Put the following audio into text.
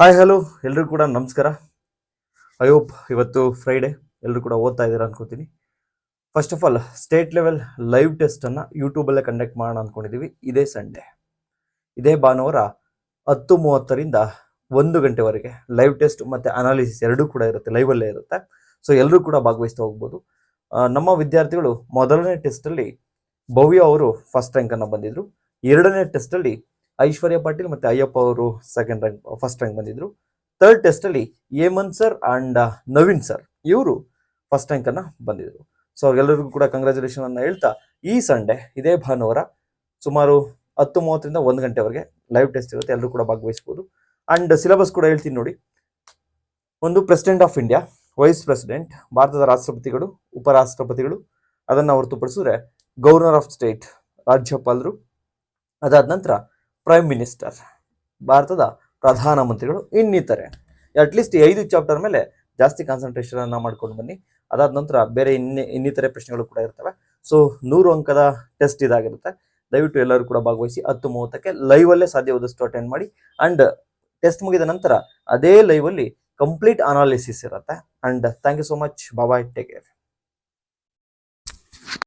Hi hello ಎಲ್ಲರೂ ಕೂಡ ನಮಸ್ಕಾರ. ಐ ಹೋಪ್ ಇವತ್ತು ಫ್ರೈಡೆ ಎಲ್ಲರೂ ಕೂಡ ಓದ್ತಾ ಇದ್ದೀರಾ ಅನ್ಕೋತೀನಿ. First of all state level live ಟೆಸ್ಟನ್ನು ಯೂಟ್ಯೂಬಲ್ಲೇ ಕಂಡಕ್ಟ್ ಮಾಡೋಣ ಅಂದ್ಕೊಂಡಿದ್ದೀವಿ ಇದೇ ಸಂಡೇ ಇದೇ ಭಾನುವಾರ ಹತ್ತು ಮೂವತ್ತರಿಂದ ಒಂದು ಗಂಟೆವರೆಗೆ ಲೈವ್ ಟೆಸ್ಟ್ ಮತ್ತು ಅನಾಲಿಸಿಸ್ ಎರಡೂ ಕೂಡ ಇರುತ್ತೆ ಲೈವಲ್ಲೇ ಇರುತ್ತೆ. ಸೊ ಎಲ್ಲರೂ ಕೂಡ ಭಾಗವಹಿಸ್ತಾ ಹೋಗ್ಬೋದು. ನಮ್ಮ ವಿದ್ಯಾರ್ಥಿಗಳು ಮೊದಲನೇ ಟೆಸ್ಟಲ್ಲಿ ಭವ್ಯ ಅವರು ಫಸ್ಟ್ ರ್ಯಾಂಕನ್ನು ಬಂದಿದ್ರು. ಎರಡನೇ ಟೆಸ್ಟಲ್ಲಿ ಐಶ್ವರ್ಯ ಪಾಟೀಲ್ ಮತ್ತು ಅಯ್ಯಪ್ಪ ಅವರು ಸೆಕೆಂಡ್ ರ್ಯಾಂಕ್ ಫಸ್ಟ್ ರ್ಯಾಂಕ್ ಬಂದಿದ್ರು. Third ಟೆಸ್ಟಲ್ಲಿ Hemanth sir and Naveen sir ಇವರು ಫಸ್ಟ್ ರ್ಯಾಂಕನ್ನು ಬಂದಿದ್ರು. ಸೊ ಅವ್ರಿಗೆಲ್ಲರಿಗೂ ಕೂಡ ಕಂಗ್ರ್ಯಾಚುಲೇಷನ್ ಅನ್ನ ಹೇಳ್ತಾ ಈ ಸಂಡೇ ಇದೇ ಭಾನುವಾರ ಸುಮಾರು ಹತ್ತು ಮೂವತ್ತರಿಂದ ಒಂದು ಗಂಟೆವರೆಗೆ ಲೈವ್ ಟೆಸ್ಟ್ ಇರುತ್ತೆ. ಎಲ್ಲರೂ ಕೂಡ ಭಾಗವಹಿಸ್ಬೋದು. ಆ್ಯಂಡ್ ಸಿಲೆಬಸ್ ಕೂಡ ಹೇಳ್ತೀನಿ ನೋಡಿ. ಒಂದು president of India vice president ಭಾರತದ ರಾಷ್ಟ್ರಪತಿಗಳು, ಉಪರಾಷ್ಟ್ರಪತಿಗಳು, ಅದನ್ನು ಹೊರತುಪಡಿಸಿದ್ರೆ ಗವರ್ನರ್ ಆಫ್ ಸ್ಟೇಟ್ ರಾಜ್ಯಪಾಲರು, ಅದಾದ ನಂತರ ಪ್ರೈಮ್ ಮಿನಿಸ್ಟರ್ ಭಾರತದ ಪ್ರಧಾನಮಂತ್ರಿಗಳು ಇನ್ನಿತರೆ. ಅಟ್ಲೀಸ್ಟ್ ಐದು ಚಾಪ್ಟರ್ ಮೇಲೆ ಜಾಸ್ತಿ ಕಾನ್ಸಂಟ್ರೇಷನ್ ಅನ್ನ ಮಾಡ್ಕೊಂಡು ಬನ್ನಿ. ಅದಾದ ನಂತರ ಬೇರೆ ಇನ್ನಿ ಇನ್ನಿತರೆ ಪ್ರಶ್ನೆಗಳು ಕೂಡ ಇರ್ತವೆ. ಸೊ ನೂರು ಅಂಕದ ಟೆಸ್ಟ್ ಇದಾಗಿರುತ್ತೆ. ದಯವಿಟ್ಟು ಎಲ್ಲರೂ ಕೂಡ ಭಾಗವಹಿಸಿ ಹತ್ತು ಮೂವತ್ತಕ್ಕೆ ಲೈವಲ್ಲೇ ಸಾಧ್ಯವಾದಷ್ಟು ಅಟೆಂಡ್ ಮಾಡಿ. ಅಂಡ್ ಟೆಸ್ಟ್ ಮುಗಿದ ನಂತರ ಅದೇ ಲೈವಲ್ಲಿ ಕಂಪ್ಲೀಟ್ ಅನಾಲಿಸಿಸ್ ಇರುತ್ತೆ. And thank you so much bye take care